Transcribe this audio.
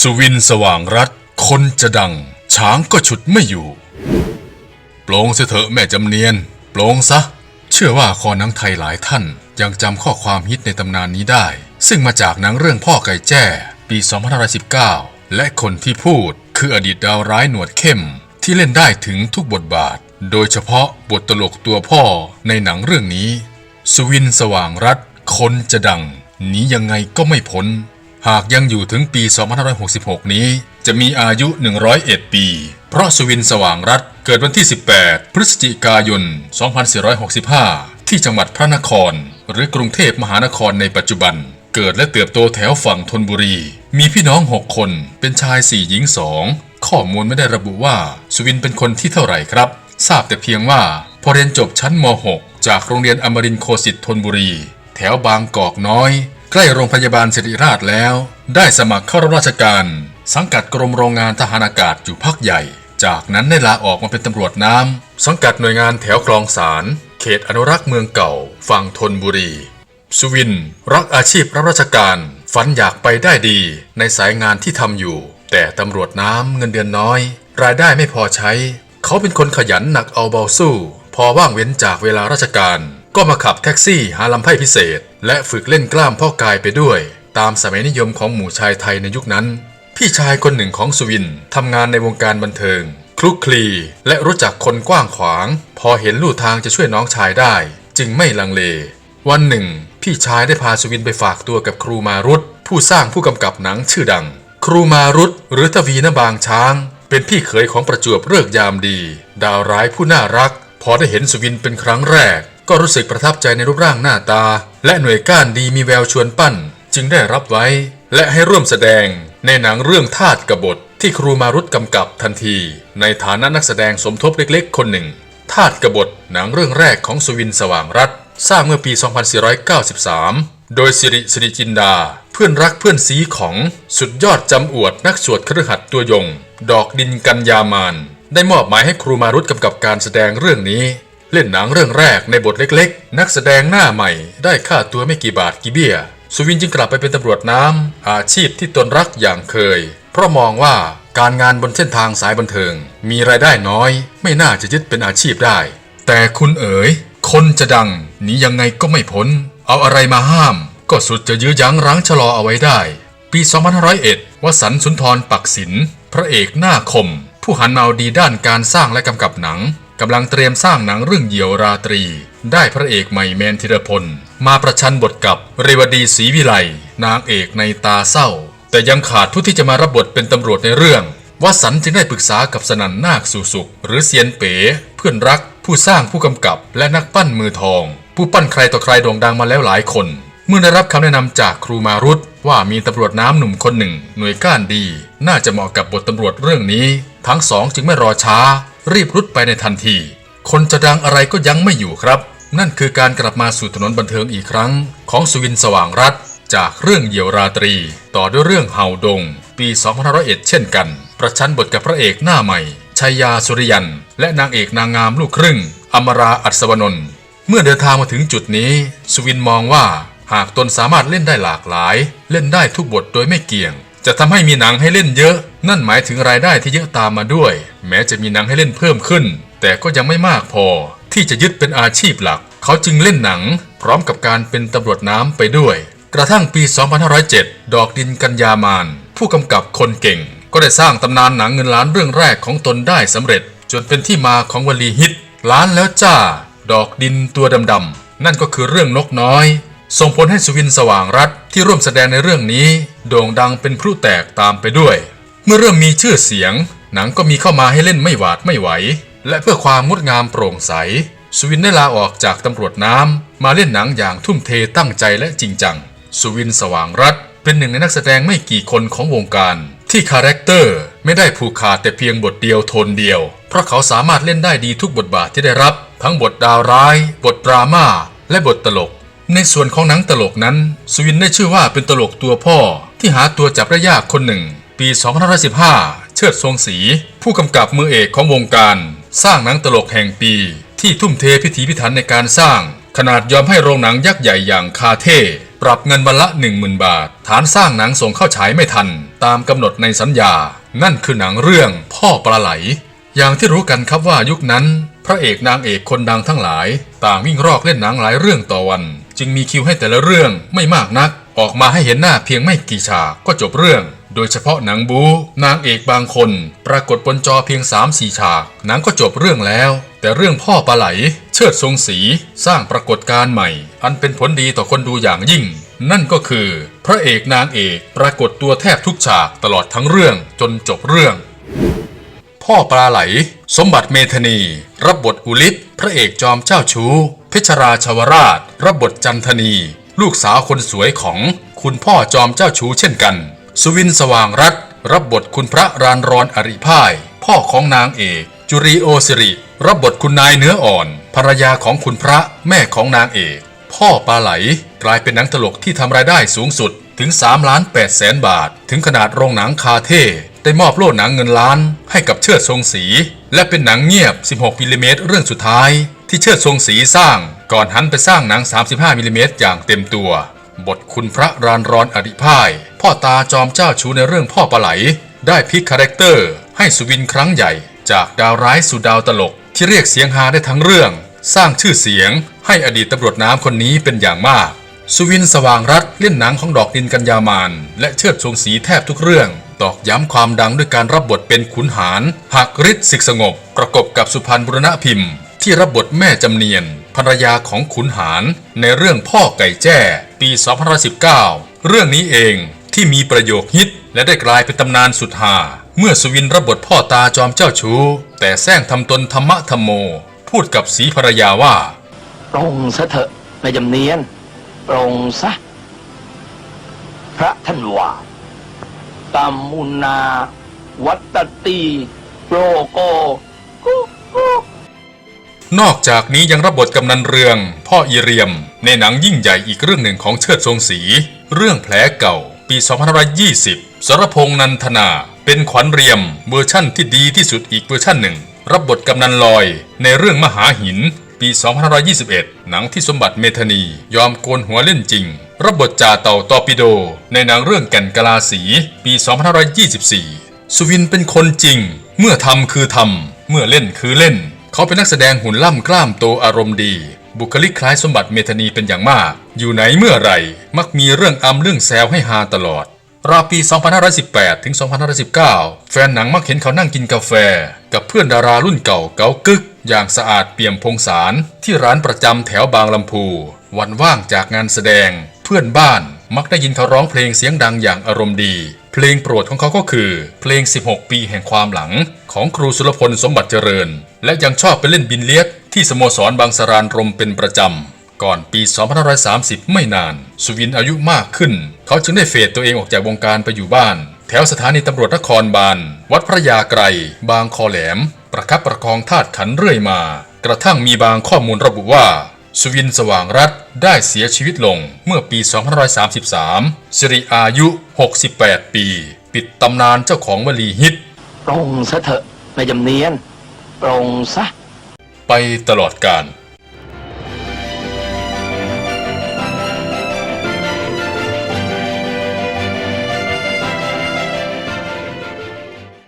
สุวินสว่างรัฐคนจะดัง ช้างก็ฉุดไม่อยู่ โปลงเสเถอะแม่จำเนียน โปลงซะ เชื่อว่าคอหนังไทยหลายท่าน ยังจำข้อความฮิตในตำนานนี้ได้ ซึ่งมาจากหนังเรื่องพ่อไก่แจ้ ปี2519 และคนที่พูดคืออดีตดาวร้ายหนวดเข้ม ที่เล่นได้ถึงทุกบทบาท โดยเฉพาะบทตลกตัวพ่อในหนังเรื่องนี้ สุวินสว่างรัฐคนจะดังหนียังไงก็ไม่พ้น หากยังอยู่ถึงปี 2566 นี้ จะมีอายุ 101 ปี เพราะสุวินสว่างรัฐเกิดวันที่ 18 พฤศจิกายน 2465 ที่จังหวัดพระนคร หรือกรุงเทพมหานครในปัจจุบัน เกิดและเติบโตแถวฝั่งธนบุรี มีพี่น้อง 6 คน เป็นชาย 4 หญิง 2 ข้อมูลไม่ได้ระบุว่าสุวินเป็นคนที่เท่าไหร่ครับ ทราบแต่เพียงว่าพอเรียนจบชั้นม .6 จากโรงเรียนอมรินโคสิตธนบุรี แถวบางกอกน้อย ล้โรงพยาบาลศิริราชแล้ว ได้สมัครเข้ารับราชการ สังกัดกรมโรงงานทหารอากาศอยู่พักใหญ่ จากนั้นได้ลาออกมาเป็นตำรวจน้ำสังกัดหน่วยงานแถวคลองสาร เขตอนุรักษ์เมืองเก่า ฝั่งธนบุรี สุวิน รักอาชีพรับราชการ ฝันอยากไปได้ดีในสายงานที่ทำอยู่ แต่ตำรวจน้ำเงินเดือนน้อย รายได้ไม่พอใช้ เขาเป็นคนขยันหนักเอาเบาสู้ พอว่างเว้นจากเวลาราชการ ก็มาขับแท็กซี่หาลำไพ่พิเศษ และฝึกเล่นกล้ามพ่อกายไปด้วย ตามสมัยนิยมของหมู่ชายไทยในยุคนั้น พี่ชายคนหนึ่งของสุวินทำงานในวงการบันเทิง คลุกคลี และรู้จักคนกว้างขวาง พอเห็นลู่ทางจะช่วยน้องชายได้ จึงไม่ลังเล วันหนึ่ง พี่ชายได้พาสุวินไปฝากตัวกับครูมารุตผู้สร้างผู้กำกับหนังชื่อดัง ครูมารุตหรือทวีนบางช้าง เป็นพี่เขยของประจวบเลิกยามดี ดาวร้ายผู้น่ารัก พอได้เห็นสุวินเป็นครั้งแรก ก็รู้สึกประทับใจในรูปร่างหน้าตา และหน่วยก้านดีมีแววชวนปั้น จึงได้รับไว้ และให้ร่วมแสดง ในหนังเรื่องทาสกบฏที่ครูมารุตกำกับทันที ในฐานะนักแสดงสมทบเล็กๆ คนหนึ่งทาสกบฏหนังเรื่องแรกของสุวินสว่างรัฐสร้างเมื่อปี 2493 โดยสิริสิริจินดา เพื่อนรักเพื่อนซีของสุดยอดจำอวดนักสวดคฤหัสตัวยง ดอกดินกันยามาน ได้มอบหมายให้ครูมารุตกำกับการแสดงเรื่องนี้ เล่นหนังเรื่องแรกในบทเล็กๆ นักแสดงหน้าใหม่ ได้ค่าตัวไม่กี่บาทกี่เบี้ย สุวินจึงกลับไปเป็นตำรวจน้ำอาชีพที่ตนรักอย่างเคย เพราะมองว่าการงานบนเส้นทางสายบันเทิง มีรายได้น้อย ไม่น่าจะยึดเป็นอาชีพได้ แต่คุณเอ๋ย คนจะดังหนียังไงก็ไม่พ้น เอาอะไรมาห้าม ก็สุดจะยื้อยั้งรั้งชะลอเอาไว้ได้ ปี2501วสันสุนทรปักศิลป์พระเอกหน้าคม ผู้หันมาเอาดีด้านการสร้างและกำกับหนัง กำลังเตรียมสร้างหนังเรื่องเหยี่ยวราตรี ได้พระเอกใหม่แมนธีรพล มาประชันบทกับเรวดีศรีวิไลนางเอกในตาเศร้า แต่ยังขาดผู้ที่จะมารับบทเป็นตำรวจในเรื่องวสันต์จึงได้ปรึกษากับสนันนาคสุสุข หรือเซียนเป๋ เพื่อนรัก ผู้สร้างผู้กำกับและนักปั้นมือทอง ผู้ปั้นใครต่อใครโด่งดังมาแล้วหลายคน เมื่อได้รับคำแนะนำจากครูมารุตว่ามีตำรวจน้ำหนุ่มคนหนึ่ง หน่วยก้านดี น่าจะเหมาะกับบทตำรวจเรื่องนี้ ทั้งสองจึงไม่รอช้า รีบรุดไปในทันที คนจะดังอะไรก็ยังไม่อยู่ครับ นั่นคือการกลับมาสู่ถนนบันเทิงอีกครั้ง ของสุวินสว่างรัฐ จากเรื่องเหยี่ยวราตรี ต่อด้วยเรื่องเห่าดง ปี2501เช่นกัน ประชันบทกับพระเอกหน้าใหม่ชัยยาสุริยัน และนางเอกนางงามลูกครึ่ง อมราอัศวนนท์เมื่อเดินทางมาถึงจุดนี้ สุวินมองว่าหากตนสามารถเล่นได้หลากหลาย เล่นได้ทุกบทโดยไม่เกี่ยง จะทำให้มีหนังให้เล่นเยอะ นั่นหมายถึงรายได้ที่เยอะตามมาด้วย แม้จะมีหนังให้เล่นเพิ่มขึ้น แต่ก็ยังไม่มากพอ ที่จะยึดเป็นอาชีพหลัก เขาจึงเล่นหนัง พร้อมกับการเป็นตำรวจน้ำไปด้วย กระทั่งปี 2507 ดอกดินกันยามาน ผู้กำกับคนเก่ง ก็ได้สร้างตำนานหนังเงินล้านเรื่องแรกของตนได้สำเร็จ จนเป็นที่มาของวลีฮิต ล้านแล้วจ้า ดอกดินตัวดำๆนั่นก็คือเรื่องนกน้อย ส่งผลให้สุวินสว่างรัฐที่ร่วมแสดงในเรื่องนี้ โด่งดังเป็นพลุแตกตามไปด้วย เมื่อเริ่มมีชื่อเสียง หนังก็มีเข้ามาให้เล่นไม่หวาดไม่ไหว และเพื่อความงดงามโปร่งใส สุวินได้ลาออกจากตำรวจน้ำมาเล่นหนังอย่างทุ่มเทตั้งใจและจริงจัง สุวินสว่างรัฐเป็นหนึ่งในนักแสดงไม่กี่คนของวงการ ที่คาแรคเตอร์ไม่ได้ผูกขาดแต่เพียงบทเดียวโทนเดียว เพราะเขาสามารถเล่นได้ดีทุกบทบาทที่ได้รับ ทั้งบทดาวร้าย บทดราม่าและบทตลก ในส่วนของหนังตลกนั้นสุวินได้ชื่อว่าเป็นตลกตัวพ่อที่หาตัวจับได้ยากคนหนึ่ง ปี2515 เชิดทรงศรีผู้กำกับมือเอกของวงการ สร้างหนังตลกแห่งปี ที่ทุ่มเทพิถีพิถันในการสร้าง ขนาดยอมให้โรงหนังยักษ์ใหญ่อย่างคาเท่ปรับเงินวันละ 10,000 บาท ฐานสร้างหนังส่งเข้าฉายไม่ทัน ตามกำหนดในสัญญา นั่นคือหนังเรื่องพ่อปลาไหล อย่างที่รู้กันครับว่ายุคนั้น พระเอกนางเอกคนดังทั้งหลาย ต่างวิ่งรอกเล่นหนังหลายเรื่องต่อวัน จึงมีคิวให้แต่ละเรื่องไม่มากนัก ออกมาให้เห็นหน้าเพียงไม่กี่ฉากก็จบเรื่อง โดยเฉพาะหนังบูนางเอกบางคน ปรากฏบนจอเพียง 3-4 ฉาก หนังก็จบเรื่องแล้ว แต่เรื่องพ่อปลาไหล เชิดทรงสีสร้างปรากฏการณ์ใหม่ อันเป็นผลดีต่อคนดูอย่างยิ่ง นั่นก็คือ พระเอกนางเอกปรากฏตัวแทบทุกฉากตลอดทั้งเรื่องจนจบเรื่อง พ่อปลาไหล สมบัติเมธานี รับบทอุลิศพระเอกจอมเจ้าชู้เพชราชวราช รับบทจันทนี ลูกสาวคนสวยของคุณพ่อจอมเจ้าชู้เช่นกัน สุวินสว่างรัตรับบทคุณพระรานรอนอริพ่าย พ่อของนางเอก จุรีโอสิริ รับบทคุณนายเนื้ออ่อน ภรรยาของคุณพระแม่ของนางเอก พ่อปลาไหล กลายเป็นหนังตลกที่ทำรายได้สูงสุดถึง 3 ล้าน8แสนบาท ถึงขนาดโรงหนังคาเท่ ได้มอบโล่หนังเงินล้านให้กับเชิดทรงศรีและเป็นหนังเงียบ 16มิลลิเมตรเรื่องสุดท้าย ที่เชิดทรงศรีสร้าง ก่อนหันไปสร้างหนัง 35มิลลิเมตรอย่างเต็มตัว บทคุณพระรานรอนอริพ่าย พ่อตาจอมเจ้าชูในเรื่องพ่อปลาไหล ได้พลิกคาแรคเตอร์ ให้สุวินครั้งใหญ่ จากดาวร้ายสู่ดาวตลก ที่เรียกเสียงฮาได้ทั้งเรื่อง สร้างชื่อเสียง ให้อดีตตำรวจน้ำคนนี้เป็นอย่างมากสุวินสว่างรัตเล่นหนังของดอกดินกัญญามานและเชิดทรงสีแทบทุกเรื่อง ตอกย้ำความดังด้วยการรับบทเป็นขุนหารหักฤทธิ์ศึกสงบ ประกบกับสุพรรณบุรณพิมพ์ ที่รับบทแม่จำเนียนภรรยาของขุนหาร ในเรื่องพ่อไก่แจ้ ปี2019 เรื่องนี้เองที่มีประโยคฮิต และได้กลายเป็นตำนานสุดฮาเมื่อสุวินรับบทพ่อตาจอมเจ้าชู้ แต่แซงทำตนธรรมะธรรมโม พูดกับสีภรรยาว่าปรงซะเถอะแม่จำเนียนปรงซะพระท่านว่า ตัมมุนา วัตตีโรโกนอกจากนี้ยังรับบทกำนันเรือง พ่ออีเรียม ในหนังยิ่งใหญ่อีกเรื่องหนึ่งของเชิดทรงศรีเรื่องแผลเก่า ปี2520 สรพงษ์นันทนา เป็นขวัญเรียมเวอร์ชั่นที่ดีที่สุดอีกเวอร์ชั่นหนึ่ง รับบทกำนันลอย ในเรื่องมหาหิน ปี 2521 หนังที่สมบัติเมธานียอมโกนหัวเล่นจริง รับบทจ่าเต่าตอปิโด ในหนังเรื่องแก่นกลาสี ปี 2524 สุวินเป็นคนจริง เมื่อทำคือทำ เมื่อเล่นคือเล่น เขาเป็นนักแสดงหุ่นล่ำกล้ามโตอารมณ์ดี บุคลิกคล้ายสมบัติเมธานีเป็นอย่างมาก อยู่ไหนเมื่อไรมักมีเรื่องอำเรื่องแซวให้ฮาตลอดราวปี 2518 ถึง 2519 แฟนหนังมักเห็นเขานั่งกินกาแฟ กับเพื่อนดารารุ่นเก่าเกากึก อย่างสะอาดเปี่ยมพงสารที่ร้านประจำแถวบางลำพู วันว่างจากงานแสดง เพื่อนบ้านมักได้ยินเขาร้องเพลงเสียงดังอย่างอารมณ์ดี เพลงโปรดของเขาก็คือ เพลง 16 ปีแห่งความหลัง ของครูสุรพลสมบัติเจริญ และยังชอบไปเล่นบินเลียดที่สโมสรบางสรานรมเป็นประจำ ก่อนปี 2530 ไม่นาน สุวินอายุมากขึ้น เขาจึงได้เฟดตัวเองออกจากวงการไปอยู่บ้าน แถวสถานีตำรวจนครบาล วัดพระยาไกร บางคอแหลม ประคับประคองธาตุขันเรื่อยมา กระทั่งมีบางข้อมูลระบุว่า สุวินสว่างรัตน์ได้เสียชีวิตลงเมื่อปี 2533 สิริอายุ 68 ปี ปิดตำนานเจ้าของวลีฮิตปรงซะเถอะแม่จำเนียนปรงซะ ไปตลอดกาล